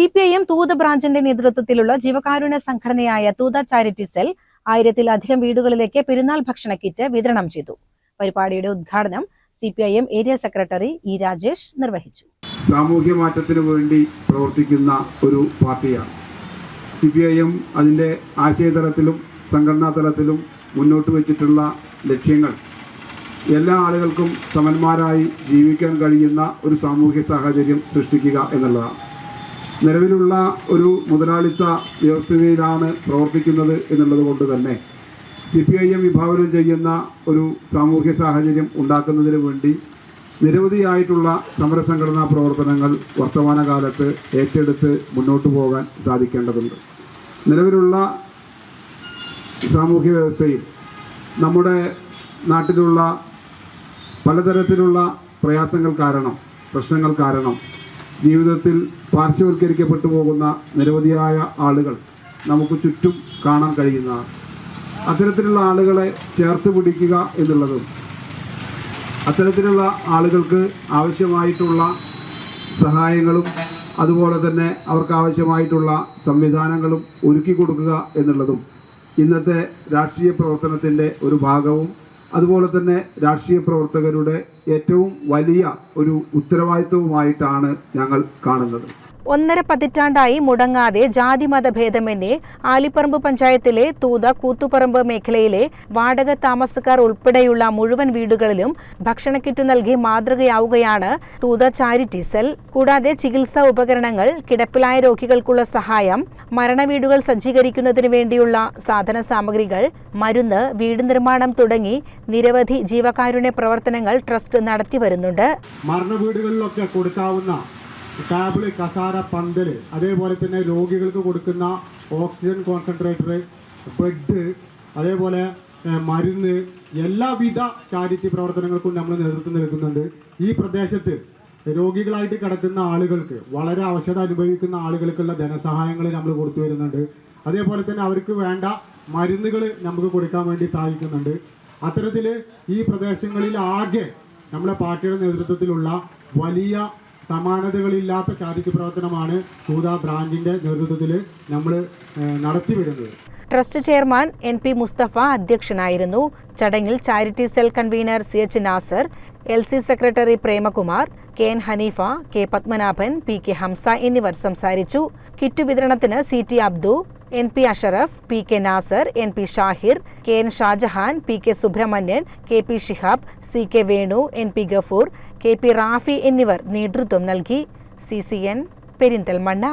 C P I M Thootha ബ്രാഞ്ചിന്റെ നേതൃത്വത്തിലുള്ള ജീവകാരുണ്യ സംഘടനയായ തൂത ചാരിറ്റി സെൽ ആയിരത്തിലധികം വീടുകളിലേക്ക് പെരുന്നാൾ ഭക്ഷണ കിറ്റ് വിതരണം ചെയ്തു. പരിപാടിയുടെ ഉദ്ഘാടനം C P I M area secretary E Rajesh നിർവഹിച്ചു. സാമൂഹ്യ മാറ്റത്തിനു വേണ്ടി പ്രവർത്തിക്കുന്ന ഒരു പാർട്ടിയാണ്. സി പി ഐ എം അതിന്റെ ആശയതലത്തിലും സംഘടനാ തലത്തിലും മുന്നോട്ട് വെച്ചിട്ടുള്ള ലക്ഷ്യങ്ങൾ എല്ലാ ആളുകൾക്കും സമന്മാരായി ജീവിക്കാൻ കഴിയുന്ന ഒരു സാമൂഹ്യ സാഹചര്യം സൃഷ്ടിക്കുക എന്നുള്ളതാണ്. നിലവിലുള്ള ഒരു മുതലാളിത്ത വ്യവസ്ഥിതിയിലാണ് പ്രവർത്തിക്കുന്നത് എന്നുള്ളത് കൊണ്ട് തന്നെ സി പി ഐ എം വിഭാവനം ചെയ്യുന്ന ഒരു സാമൂഹ്യ സാഹചര്യം ഉണ്ടാക്കുന്നതിന് വേണ്ടി നിരവധിയായിട്ടുള്ള സമരസംഘടനാ പ്രവർത്തനങ്ങൾ വർത്തമാനകാലത്ത് ഏറ്റെടുത്ത് മുന്നോട്ട് പോകാൻ സാധിക്കേണ്ടതുണ്ട്. നിലവിലുള്ള സാമൂഹ്യ വ്യവസ്ഥയിൽ നമ്മുടെ നാട്ടിലുള്ള പലതരത്തിലുള്ള പ്രയാസങ്ങൾ കാരണം പ്രശ്നങ്ങൾ കാരണം ജീവിതത്തിൽ പാർശ്വവൽക്കരിക്കപ്പെട്ടു പോകുന്ന നിരവധിയായ ആളുകൾ നമുക്ക് ചുറ്റും കാണാൻ കഴിയുന്ന അത്തരത്തിലുള്ള ആളുകളെ ചേർത്ത് പിടിക്കുക എന്നുള്ളതും അത്തരത്തിലുള്ള ആളുകൾക്ക് ആവശ്യമായിട്ടുള്ള സഹായങ്ങളും അതുപോലെ തന്നെ അവർക്ക് ആവശ്യമായിട്ടുള്ള സംവിധാനങ്ങളും ഒരുക്കി കൊടുക്കുക എന്നുള്ളതും ഇന്നത്തെ രാഷ്ട്രീയ പ്രവർത്തനത്തിന്റെ ഒരു ഭാഗവും അതുപോലെ തന്നെ രാഷ്ട്രീയ പ്രവർത്തകരുടെ ഏറ്റവും വലിയ ഒരു ഉത്തരവാദിത്വവുമായിട്ടാണ് ഞങ്ങൾ കാണുന്നത്. ഒന്നര പതിറ്റാണ്ടായി മുടങ്ങാതെ ജാതിമത ഭേദമന്യേ ആലിപ്പറമ്പ് പഞ്ചായത്തിലെ തൂത കൂത്തുപറമ്പ് മേഖലയിലെ വാടക താമസക്കാർ ഉൾപ്പെടെയുള്ള മുഴുവൻ വീടുകളിലും ഭക്ഷണ കിറ്റ് നൽകി മാതൃകയാവുകയാണ് തൂത ചാരിറ്റി സെൽ. കൂടാതെ ചികിത്സാ ഉപകരണങ്ങൾ കിടപ്പിലായ രോഗികൾക്കുള്ള സഹായം മരണവീടുകൾ സജ്ജീകരിക്കുന്നതിനു വേണ്ടിയുള്ള സാധന സാമഗ്രികൾ മരുന്ന് വീട് നിർമ്മാണം തുടങ്ങി നിരവധി ജീവകാരുണ്യ പ്രവർത്തനങ്ങൾ ട്രസ്റ്റ് നടത്തി വരുന്നുണ്ട് ടേബിൾ കസാര പന്തൽ അതേപോലെ തന്നെ രോഗികൾക്ക് കൊടുക്കുന്ന ഓക്സിജൻ കോൺസെൻട്രേറ്റർ ബെഡ് അതേപോലെ മരുന്ന് എല്ലാവിധ ചാരിറ്റി പ്രവർത്തനങ്ങൾക്കും നമ്മൾ നേതൃത്വം നൽകുന്നുണ്ട്. ഈ പ്രദേശത്ത് രോഗികളായിട്ട് കിടക്കുന്ന ആളുകൾക്ക് വളരെ അവശത അനുഭവിക്കുന്ന ആളുകൾക്കുള്ള ധനസഹായങ്ങൾ നമ്മൾ കൊടുത്തു വരുന്നുണ്ട്. അതേപോലെ തന്നെ അവർക്ക് വേണ്ട മരുന്നുകൾ നമുക്ക് കൊടുക്കാൻ വേണ്ടി സാധിക്കുന്നുണ്ട് അത്തരത്തിൽ ഈ പ്രദേശങ്ങളിൽ ആകെ നമ്മുടെ പാർട്ടിയുടെ നേതൃത്വത്തിലുള്ള വലിയ സമാനതകളില്ലാത്ത ചാരിറ്റി പ്രവർത്തനമാണ് കൂത ബ്രാഞ്ചിന്റെ നേതൃത്വത്തിൽ നമ്മൾ നടത്തി വരുന്നത് trust chairman N P Mustafa അധ്യക്ഷനായിരുന്നു. ചടങ്ങിൽ charity cell convener C H Nasar L C secretary Premakumar K N Hanifa K Padmanabhan P K Hamsa എന്നിവർ സംസാരിച്ചു. കിറ്റ് വിതരണത്തിന് C T Abdu N P Ashraf P K Nasar N P Shahir K N Shajahan P K Subrahmanyan K P Shihab C K Venu N P Gafoor K P Rafi എന്നിവർ നേതൃത്വം നൽകി. C C N Perinthalmanna.